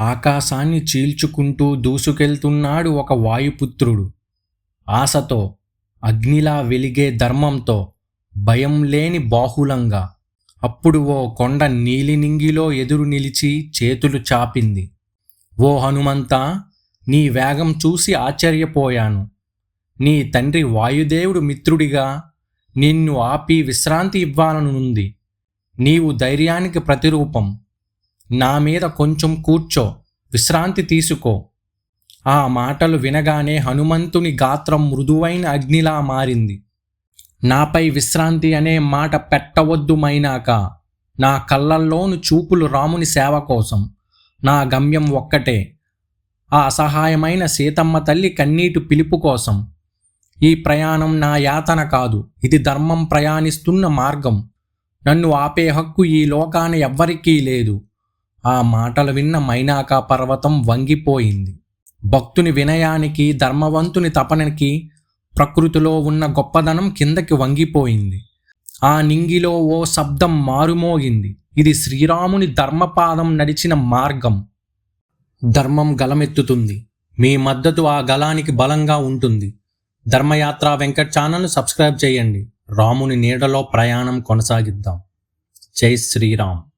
ఆకాశాన్ని చీల్చుకుంటూ దూసుకెళ్తున్నాడు ఒక వాయుపుత్రుడు. ఆశతో అగ్నిలా వెలిగే ధర్మంతో భయం లేని బాహులంగా. అప్పుడు ఓ కొండ నీలినింగిలో ఎదురు నిలిచి చేతులు చాపింది. ఓ హనుమంతా నీ వేగం చూసి ఆశ్చర్యపోయాను. నీ తండ్రి వాయుదేవుడు మిత్రుడిగా నిన్ను ఆపి విశ్రాంతి ఇవ్వాలనుంది నీవు ధైర్యానికి ప్రతిరూపం. నా మీద కొంచెం కూర్చో విశ్రాంతి తీసుకో. ఆ మాటలు వినగానే హనుమంతుని గాత్రం మృదువైన అగ్నిలా మారింది. నాపై విశ్రాంతి అనే మాట పెట్టవద్దు మైనాక నా కళ్ళల్లోను చూపులు రాముని సేవ కోసం. నా గమ్యం ఒక్కటే ఆ అసహాయమైన సీతమ్మ తల్లి కన్నీటి పిలుపు కోసం. ఈ ప్రయాణం నా యాతన కాదు ఇది ధర్మం ప్రయాణిస్తున్న మార్గం. నన్ను ఆపే హక్కు ఈ లోకాన ఎవ్వరికీ లేదు. ఆ మాటలు విన్న మైనాక పర్వతం వంగిపోయింది. భక్తుని వినయానికి ధర్మవంతుని తపనకి ప్రకృతిలో ఉన్న గొప్పదనం కిందకి వంగిపోయింది. ఆ నింగిలో ఓ శబ్దం మారుమోగింది. ఇది శ్రీరాముని ధర్మపాదం నడిచిన మార్గం. ధర్మం గలమెత్తుతుంది. మీ మద్దతు ఆ గలానికి బలంగా ఉంటుంది. ధర్మయాత్ర వెంకట్ ఛానల్ను సబ్స్క్రైబ్ చేయండి. రాముని నీడలో ప్రయాణం కొనసాగిద్దాం. జై శ్రీరామ్.